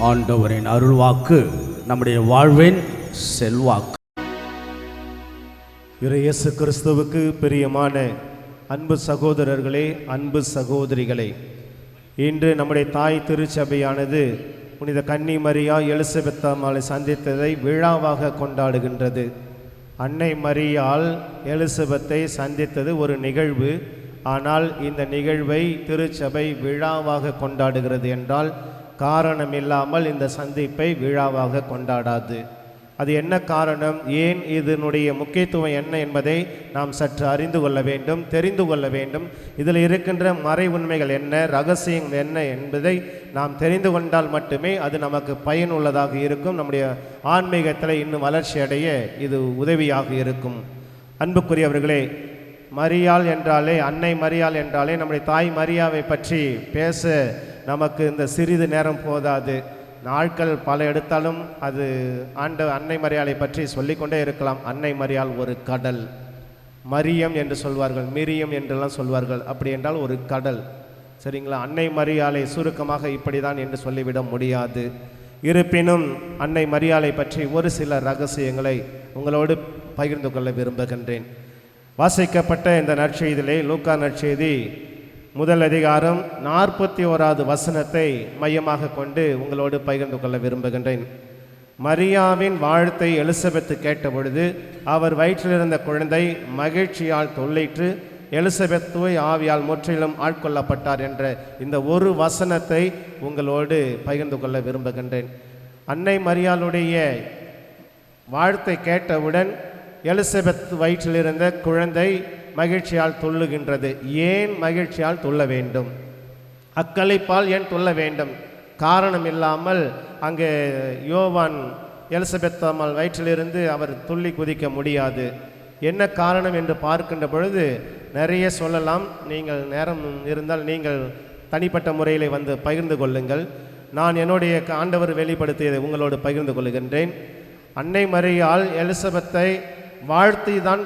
ஆண்டவரின் அருள்வாக்கு நம்முடைய வாழ்வின் செல்வாக்கு. இறையேசு கிறிஸ்துவுக்கு பிரியமான அன்பு சகோதரர்களே அன்பு சகோதரிகளே இன்று நம்முடைய தாய் திருச்சபையானது புனித கன்னி மரியா சந்தித்ததை விழாவாக கொண்டாடுகின்றது. அன்னை மரியால் எலிசபெத்தை சந்தித்தது ஒரு நிகழ்வு. ஆனால் இந்த நிகழ்வை திருச்சபை விழாவாக கொண்டாடுகிறது என்றால் காரணம் இல்லாமல் இந்த சந்திப்பை விழாவாக கொண்டாடாது. அது என்ன காரணம்? ஏன் இதனுடைய முக்கியத்துவம் என்ன என்பதை நாம் சற்று அறிந்து கொள்ள வேண்டும் தெரிந்து கொள்ள வேண்டும். இதில் இருக்கின்ற மறை உண்மைகள் என்ன ரகசியம் என்ன என்பதை நாம் தெரிந்து கொண்டால் மட்டுமே அது நமக்கு பயனுள்ளதாக இருக்கும். நம்முடைய ஆன்மீகத்தில் இன்னும் வளர்ச்சி அடைய இது உதவியாக இருக்கும். அன்புக்குரியவர்களே மரியாள் என்றாலே அன்னை மரியாள் என்றாலே நம்முடைய தாய் மரியாவை பற்றி பேச நமக்கு இந்த சிறிது நேரம் போதாது. நாட்கள் பல எடுத்தாலும் அது ஆண்ட அன்னை மரியாளை பற்றி சொல்லிக்கொண்டே இருக்கலாம். அன்னை மரியாள் ஒரு கடல். மரியம் என்று சொல்வார்கள் மிரியம் என்றெல்லாம் சொல்வார்கள். அப்படி என்றால் ஒரு கடல். சரிங்களா? அன்னை மரியாளை சுருக்கமாக இப்படிதான் என்று சொல்லிவிட முடியாது. இருப்பினும் அன்னை மரியாளை பற்றி ஒரு சில ரகசியங்களை உங்களோடு பகிர்ந்து கொள்ள விரும்புகின்றேன். வாசிக்கப்பட்ட இந்த நற்செய்தியிலே லூக்கா நற்செய்தி முதல் அதிகாரம் நாற்பத்தி ஓராவது வசனத்தை மையமாக கொண்டு உங்களோடு பகிர்ந்து கொள்ள விரும்புகின்றேன். மரியாவின் வாழ்த்தை எலிசபெத்து கேட்டபொழுது அவர் வயிற்றிலிருந்த குழந்தை மகிழ்ச்சியால் தொல்லைற்று எலிசபெத்துவை ஆவியால் முற்றிலும் ஆட்கொள்ளப்பட்டார் என்ற இந்த ஒரு வசனத்தை உங்களோடு பகிர்ந்து கொள்ள விரும்புகின்றேன். அன்னை மரியாளுடைய வாழ்த்தை கேட்டவுடன் எலிசபெத் வயிற்றிலிருந்த குழந்தை மகிழ்ச்சியால் துள்ளுகின்றது. ஏன் மகிழ்ச்சியால் துள்ள வேண்டும்? அக்கலைப்பால் ஏன் துள்ள வேண்டும்? காரணம் இல்லாமல் அங்கே யோவான் எலிசபெத் அம்மாள் வயிற்றிலிருந்து அவர் துள்ளி குதிக்க முடியாது. என்ன காரணம் என்று பார்க்கின்ற பொழுது நிறைய சொல்லலாம். நீங்கள் நேரம் இருந்தால் நீங்கள் தனிப்பட்ட முறையில் வந்து பகிர்ந்து கொள்ளுங்கள். நான் என்னுடைய ஆண்டவர் வெளிப்படுத்தியதை உங்களோடு பகிர்ந்து கொள்கின்றேன். அன்னை மரியாள் எலிசபெத்தை வாழ்த்தி தான்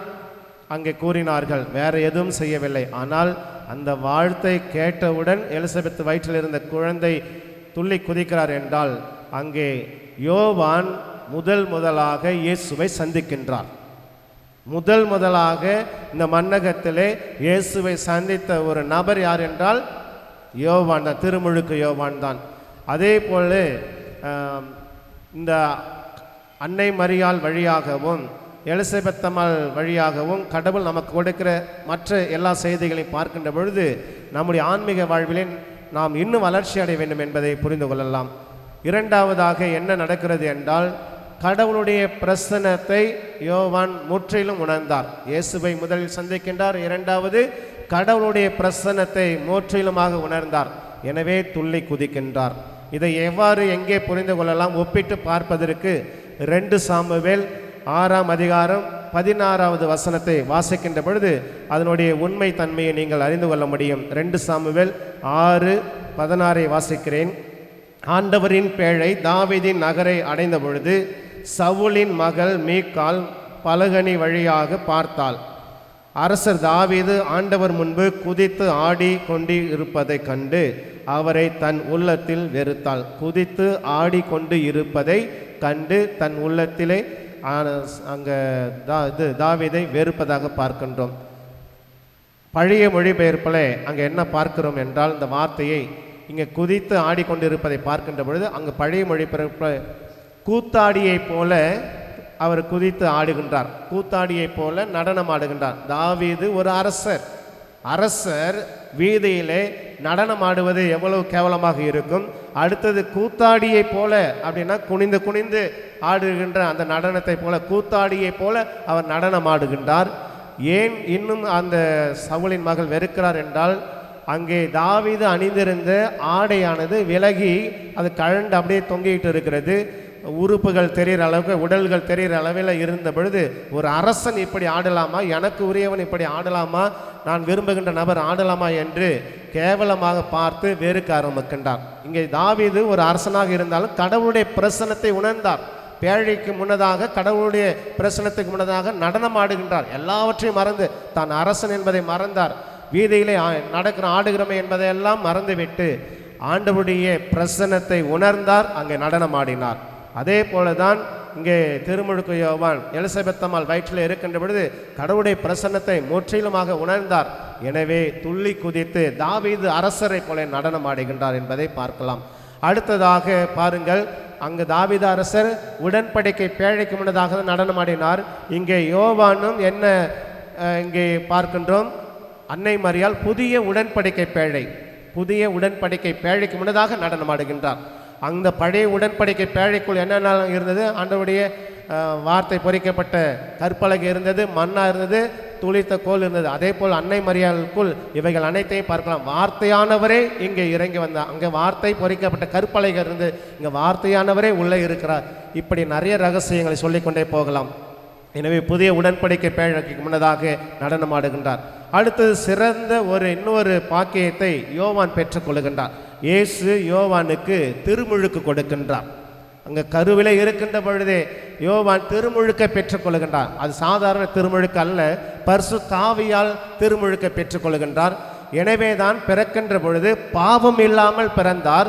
அங்கே கூறினார்கள் வேற எதுவும் செய்யவில்லை. ஆனால் அந்த வாழ்த்தை கேட்டவுடன் எலிசபெத் வயிற்றில் இருந்த குழந்தை துள்ளி குதிக்கிறார் என்றால் அங்கே யோவான் முதல் முதலாக இயேசுவை சந்திக்கின்றார். முதல் முதலாக இந்த மன்னகத்திலே இயேசுவை சந்தித்த ஒரு நபர் யார் என்றால் யோவான் தான் திருமுழுக்கு யோவான் தான். அதே போல இந்த அன்னை மரியாள் வழியாகவும் எலிசபெத்தம்மாள் வழியாகவும் கடவுள் நமக்கு கொடுக்கிற மற்ற எல்லா செய்திகளையும் பார்க்கின்ற பொழுது நம்முடைய ஆன்மீக வாழ்விலே நாம் இன்னும் வளர்ச்சி அடைய வேண்டும் என்பதை புரிந்து கொள்ளலாம். இரண்டாவதாக என்ன நடக்கிறது என்றால் கடவுளுடைய பிரசனத்தை யோவான் முற்றிலும் உணர்ந்தார். இயேசுவை முதலில் சந்திக்கின்றார். இரண்டாவது கடவுளுடைய பிரசனத்தை முற்றிலுமாக உணர்ந்தார். எனவே துள்ளி குதிக்கின்றார். இதை எவ்வாறு எங்கே புரிந்து கொள்ளலாம்? ஒப்பிட்டு பார்ப்பதற்கு ரெண்டு சாமுவேல் ஆறாம் அதிகாரம் பதினாறாவது வசனத்தை வாசிக்கின்ற பொழுது அதனுடைய உண்மை தன்மையை நீங்கள் அறிந்து கொள்ள முடியும். ரெண்டு சாமுவேல் ஆறு பதினாறை வாசிக்கிறேன். ஆண்டவரின் பேழை தாவிதின் நகரை அடைந்த பொழுது சவுலின் மகள் மீக்கால் பலகனி வழியாக பார்த்தாள். அரசர் தாவீது ஆண்டவர் முன்பு குதித்து ஆடி கொண்டு இருப்பதைக் கண்டு அவரை தன் உள்ளத்தில் வெறுத்தாள். குதித்து ஆடி கொண்டு இருப்பதை கண்டு தன் உள்ளத்திலே அங்கே தா இது தாவீதை வெறுப்பதாக பார்க்கின்றோம். பழைய மொழிபெயர்ப்பில் அங்கே என்ன பார்க்கிறோம் என்றால் இந்த வார்த்தையை இங்கே குதித்து ஆடிக்கொண்டிருப்பதை பார்க்கின்ற பொழுது அங்கே பழைய மொழிபெயர்ப்பில் கூத்தாடியைப் போல அவர் குதித்து ஆடுகின்றார். கூத்தாடியைப் போல நடனம் ஆடுகின்றார். தாவீது ஒரு அரசர். அரசர் வீதியிலே நடனம் ஆடுவது எவ்வளவு கேவலமாக இருக்கும். அடுத்தது கூத்தாடியைப் போல அப்படின்னா குனிந்து குனிந்து ஆடுகின்ற அந்த நடனத்தைப் போல கூத்தாடியைப் போல அவர் நடனம் ஆடுகின்றார் ஏன் இன்னும் அந்த சவுளின் மகள் வெறுக்கிறார் என்றால் அங்கே தாவிது அணிந்திருந்த ஆடையானது விலகி அது கழண்டு அப்படியே தொங்கிட்டு இருக்கிறது. உறுப்புகள் தெரிகிற அளவுக்கு உடல்கள் தெரிகிற அளவில் இருந்த பொழுது ஒரு அரசன் இப்படி ஆடலாமா? எனக்கு உரியவன் இப்படி ஆடலாமா? நான் விரும்புகின்ற நபர் ஆடலாமா என்று கேவலமாக பார்த்து வெறுக்க ஆரம்பிக்கின்றார். இங்கே தாவீது ஒரு அரசனாக இருந்தாலும் கடவுளுடைய பிரசனத்தை உணர்ந்தார். பேழைக்கு முன்னதாக கடவுளுடைய பிரசனத்துக்கு முன்னதாக நடனம் ஆடுகின்றார். எல்லாவற்றையும் மறந்து தான் அரசன் என்பதை மறந்தார். வீதியிலே நடக்கிற ஆடுகிறோமே என்பதையெல்லாம் மறந்துவிட்டு ஆண்டவுடைய பிரசனத்தை உணர்ந்தார் அங்கே நடனம் ஆடினார். அதே போல தான் இங்கே திருமுழுக்கு யோவான் எலிசபெத்தம்மாள் வயிற்றில் இருக்கின்ற பொழுது கடவுளுடைய பிரசன்னத்தை முற்றிலுமாக உணர்ந்தார். எனவே துள்ளி குதித்து தாவீது அரசரை போல நடனம் ஆடுகின்றார் என்பதை பார்க்கலாம். அடுத்ததாக பாருங்கள் அங்கு தாவீது அரசர் உடன்படிக்கை பேழைக்கு முன்னதாக நடனமாடினார் இங்கே யோவானும் என்ன இங்கே பார்க்கின்றோம்? அன்னை மரியால் புதிய உடன்படிக்கை பேழை புதிய உடன்படிக்கை பேழைக்கு முன்னதாக நடனமாடுகின்றார் அந்த பழைய உடன்படிக்கை பேழைக்குள் என்னென்ன இருந்தது? ஆண்டவருடைய வார்த்தை பொறிக்கப்பட்ட கற்பலகை இருந்தது மண்ணாக இருந்தது துளித்த கோல் இருந்தது. அதே போல் அன்னை மரியாளுக்குள் இவைகள் அனைத்தையும் பார்க்கலாம். வார்த்தையானவரே இங்கே இறங்கி வந்தார் அங்கே வார்த்தை பொறிக்கப்பட்ட கற்பலைகள் இருந்து இங்கே வார்த்தையானவரே உள்ளே இருக்கிறார். இப்படி நிறைய ரகசியங்களை சொல்லிக்கொண்டே போகலாம். எனவே புதிய உடன்படிக்கை பேழக்கு முன்னதாக நடனமாடுகின்றார். அடுத்தது சிறந்த ஒரு இன்னொரு பாக்கியத்தை யோவான் பெற்றுக்கொள்கின்றார் இயேசு யோவானுக்கு திருமுழுக்கு கொடுக்கின்றார். அங்கே கருவிலே இருக்கின்ற பொழுதே யோவான் திருமுழுக்கை பெற்றுக்கொள்கின்றார் அது சாதாரண திருமுழுக்கு அல்ல பர்சு தாவியால் திருமுழுக்கை பெற்றுக்கொள்கின்றார் எனவே தான் பிறக்கின்ற பொழுது பாவம் இல்லாமல் பிறந்தார்.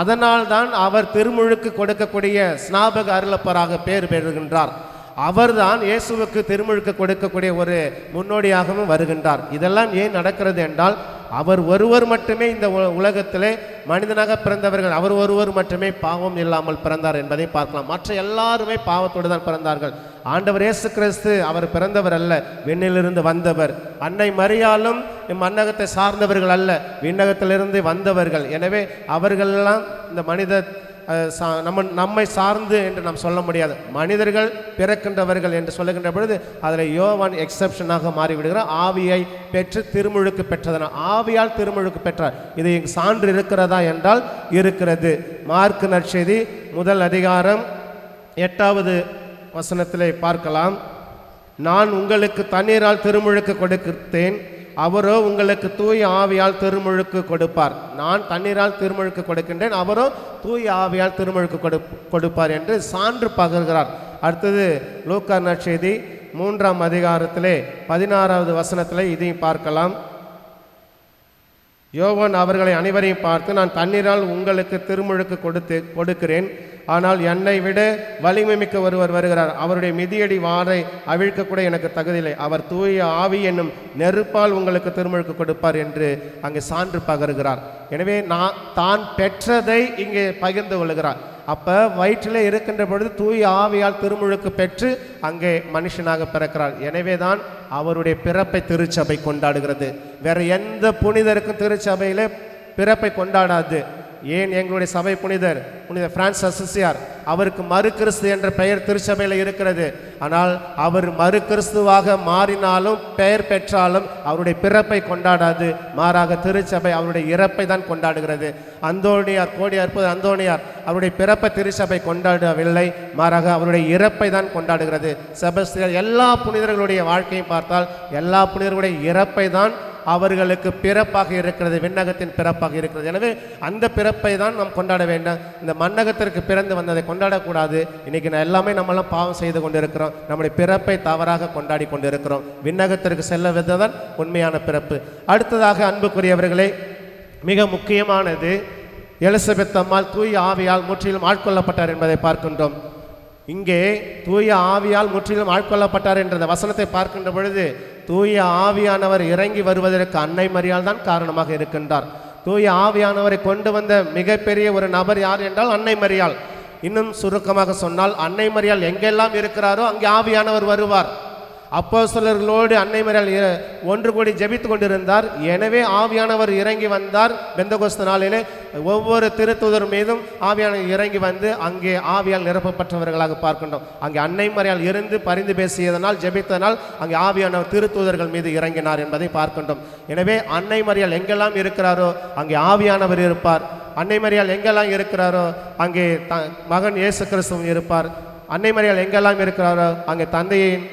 அதனால் தான் அவர் திருமுழுக்கு கொடுக்கக்கூடிய ஸ்நாபக அருளப்பராக பேர் பெறுகின்றார். அவர்தான் இயேசுவுக்கு திருமுழுக்கு கொடுக்கக்கூடிய ஒரு முன்னோடியாகவும் வருகின்றார். இதெல்லாம் ஏன் நடக்கிறது என்றால் அவர் ஒருவர் மட்டுமே இந்த உ- உலகத்திலே மனிதனாக பிறந்தவர்கள் அவர் ஒருவர் மட்டுமே பாவம் இல்லாமல் பிறந்தார் என்பதை பார்க்கலாம். மற்ற எல்லாருமே பாவத்தோடு தான் பிறந்தார்கள். ஆண்டவர் இயேசு கிறிஸ்து அவர் பிறந்தவர் அல்ல விண்ணிலிருந்து வந்தவர். அன்னை மறியாலும் இம்மன்னகத்தை சார்ந்தவர்கள் அல்ல விண்ணகத்திலிருந்து வந்தவர்கள். எனவே அவர்களெல்லாம் இந்த மனித நம்ம நம்மை சார்ந்து என்று நாம் சொல்ல முடியாது. மனிதர்கள் பிறக்கின்றவர்கள் என்று சொல்லுகின்ற பொழுது அதில் யோவான் எக்ஸப்ஷனாக மாறிவிடுகிறார் ஆவியை பெற்று திருமுழுக்கு பெற்றதனால் ஆவியால் திருமுழுக்கு பெற்றார் இது இங்கு சான்று இருக்கிறதா என்றால் இருக்கிறது. மார்க் நற்செய்தி முதல் அதிகாரம் எட்டாவது வசனத்திலே பார்க்கலாம். நான் உங்களுக்கு தண்ணீரால் திருமுழுக்கு கொடுத்தேன். அவரோ உங்களுக்கு தூய ஆவியால் திருமுழுக்கு கொடுப்பார். நான் தண்ணீரால் திருமுழுக்கு கொடுக்கின்றேன். அவரோ தூய ஆவியால் திருமுழுக்கு கொடு கொடுப்பார் என்று சான்று பகர்கிறார். அடுத்தது லூக்கா நற்செய்தி மூன்றாம் அதிகாரத்திலே பதினாறாவது வசனத்திலே இதையும் பார்க்கலாம். யோவன் அவர்களை அனைவரையும் பார்த்து நான் தண்ணீரால் உங்களுக்கு திருமுழுக்கு கொடுத்து கொடுக்கிறேன். ஆனால் என்னை விட வலிமை மிக்க ஒருவர் வருகிறார். அவருடைய மிதியடி வாரை அவிழ்க்க கூட எனக்கு தகுதியில்லை. அவர் தூய ஆவி என்னும் நெருப்பால் உங்களுக்கு திருமுழுக்கு கொடுப்பார் என்று அங்கே சான்று பகருகிறார். எனவே நான் தான் பெற்றதை இங்கே பகிர்ந்து கொள்கிறார். அப்போ வயிற்றில் இருக்கின்ற பொழுது தூய ஆவியால் திருமுழுக்கு பெற்று அங்கே மனுஷனாக பிறக்கிறார். எனவே தான் அவருடைய பிறப்பை திருச்சபை கொண்டாடுகிறது. வேற எந்த புனிதருக்கும் திருச்சபையில் பிறப்பை கொண்டாடாது. ஏன் எங்களுடைய சபை புனிதர் புனித பிரான்ஸ் அசிசியார் அவருக்கு மறு கிறிஸ்து என்ற பெயர் திருச்சபையில் இருக்கிறது. ஆனால் அவர் மறு கிறிஸ்துவாக மாறினாலும் பெயர் பெற்றாலும் அவருடைய பிறப்பை கொண்டாடாது. மாறாக திருச்சபை அவருடைய இறப்பை தான் கொண்டாடுகிறது. அந்தோனியார் கோடி அற்புத அந்தோனியார் அவருடைய பிறப்பை திருச்சபை கொண்டாடவில்லை. மாறாக அவருடைய இறப்பை தான் கொண்டாடுகிறது. செபஸ்தியர் எல்லா புனிதர்களுடைய வாழ்க்கையும் பார்த்தால் எல்லா புனிதர்களுடைய இறப்பை தான் அவர்களுக்கு பிறப்பாக இருக்கிறது விண்ணகத்தின் பிறப்பாக இருக்கிறது. எனவே அந்த பிறப்பை தான் நாம் கொண்டாட வேண்டும். இந்த மண்ணகத்திற்கு பிறந்து வந்ததை கொண்டாடக்கூடாது. இன்னைக்கு நான் எல்லாமே நம்மளாம் பாவம் செய்து கொண்டிருக்கிறோம். நம்முடைய பிறப்பை தவறாக கொண்டாடி கொண்டிருக்கிறோம். விண்ணகத்திற்கு செல்ல தான் உண்மையான பிறப்பு. அடுத்ததாக அன்புக்குரியவர்களே மிக முக்கியமானது எலிசபெத் அம்மாள் தூய ஆவியால் முற்றிலும் ஆட்கொள்ளப்பட்டார் என்பதை பார்க்கின்றோம். இங்கே தூய ஆவியால் முற்றிலும் ஆட்கொள்ளப்பட்டார் என்ற வசனத்தை பார்க்கின்ற பொழுது தூய ஆவியானவர் இறங்கி வருவதற்கு அன்னை மரியால் தான் காரணமாக இருக்கின்றார். தூய ஆவியானவரை கொண்டு வந்த மிகப்பெரிய ஒரு நபர் யார் என்றால் அன்னை மரியாள். இன்னும் சுருக்கமாக சொன்னால் அன்னை மரியால் எங்கெல்லாம் இருக்கிறாரோ அங்கே ஆவியானவர் வருவார். அப்போஸ்தலர்களோடு அன்னை மரியாள் இ- ஒன்று கூடி ஜெபித்து கொண்டிருந்தார். எனவே ஆவியானவர் இறங்கி வந்தார். பெந்தகோஸ்த நாளிலே ஒவ்வொரு திருத்துதர் மீதும் ஆவியானவர் இறங்கி வந்து அங்கே ஆவியால் நிரப்பப்பட்டவர்களாக பார்க்கின்றோம். அங்கே அன்னை மறையால் இருந்து பரிந்து பேசியதனால் ஜெபித்ததனால் அங்கே ஆவியானவர் திருத்தூதர்கள் மீது இறங்கினார் என்பதை பார்க்கின்றோம். எனவே அன்னை மறியால் எங்கெல்லாம் இருக்கிறாரோ அங்கே ஆவியானவர் இருப்பார். அன்னை மரியால் எங்கெல்லாம் இருக்கிறாரோ அங்கே த மகன் இயேசு கிறிஸ்துவன் இருப்பார். அன்னை மரியால் எங்கெல்லாம் இருக்கிறாரோ அங்கே தந்தையின்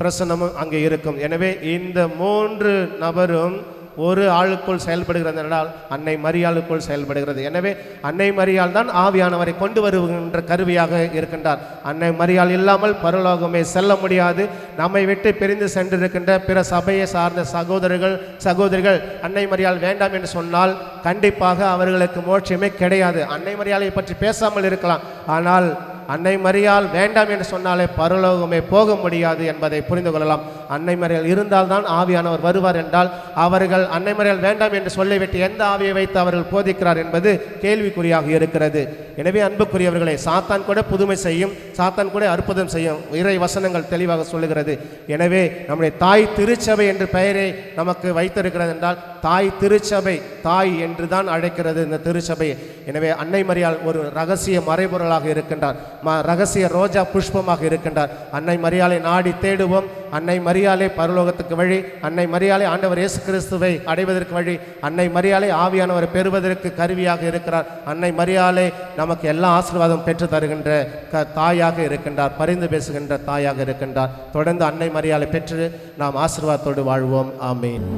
பிரசன்னமும் அங்கே இருக்கும். எனவே இந்த மூன்று நபரும் ஒரு ஆளுக்குள் செயல்படுகிறது என்றால் அன்னை மரியாளுக்குள் செயல்படுகிறது. எனவே அன்னை மரியால் தான் ஆவியானவரை கொண்டு வருகின்ற கருவியாக இருக்கின்றார். அன்னை மரியால் இல்லாமல் பரலோகமே செல்ல முடியாது. நம்மை விட்டு பிரிந்து சென்றிருக்கின்ற பிற சபையை சார்ந்த சகோதரர்கள் சகோதரிகள் அன்னை மரியால் வேண்டாம் என்று சொன்னால் கண்டிப்பாக அவர்களுக்கு மோட்சமே கிடையாது. அன்னை மரியாளை பற்றி பேசாமல் இருக்கலாம். ஆனால் அன்னை மரியால் வேண்டாம் என்று சொன்னாலே பரலோகமே போக முடியாது என்பதை புரிந்து கொள்ளலாம். அன்னை இருந்தால்தான் ஆவியானவர் வருவார் என்றால் அவர்கள் அன்னை வேண்டாம் என்று சொல்லிவிட்டு எந்த ஆவியை வைத்து அவர்கள் போதிக்கிறார் என்பது கேள்விக்குறியாக இருக்கிறது. எனவே அன்புக்குரியவர்களே சாத்தான் கூட புதுமை செய்யும் சாத்தான் கூட அற்புதம் செய்யும் இறை வசனங்கள் தெளிவாக சொல்லுகிறது. எனவே நம்முடைய தாய் திருச்சபை என்று பெயரை நமக்கு வைத்திருக்கிறது என்றால் தாய் திருச்சபை தாய் என்று தான் அழைக்கிறது இந்த திருச்சபை. எனவே அன்னை மரியாள் ஒரு ரகசிய மறைபொருளாக இருக்கின்றார். ம ரகசிய ரோஜா புஷ்பமாக இருக்கின்றார். அன்னை மரியாளை நாடி தேடுவோம் அன்னை மரியாலை பரலோகத்துக்கு வழி அன்னை மரியாலை ஆண்டவர் இயேசு கிறிஸ்துவை அடைவதற்கு வழி அன்னை மரியாலை ஆவியானவர் பெறுவதற்கு கருவியாக இருக்கிறார். அன்னை மரியாலை நமக்கு எல்லா ஆசீர்வாதம் பெற்று தருகின்ற க தாயாக இருக்கின்றார். பரிந்து பேசுகின்ற தாயாக இருக்கின்றார். தொடர்ந்து அன்னை மரியாளை பெற்று நாம் ஆசீர்வாதத்தோடு வாழ்வோம். ஆமீன்.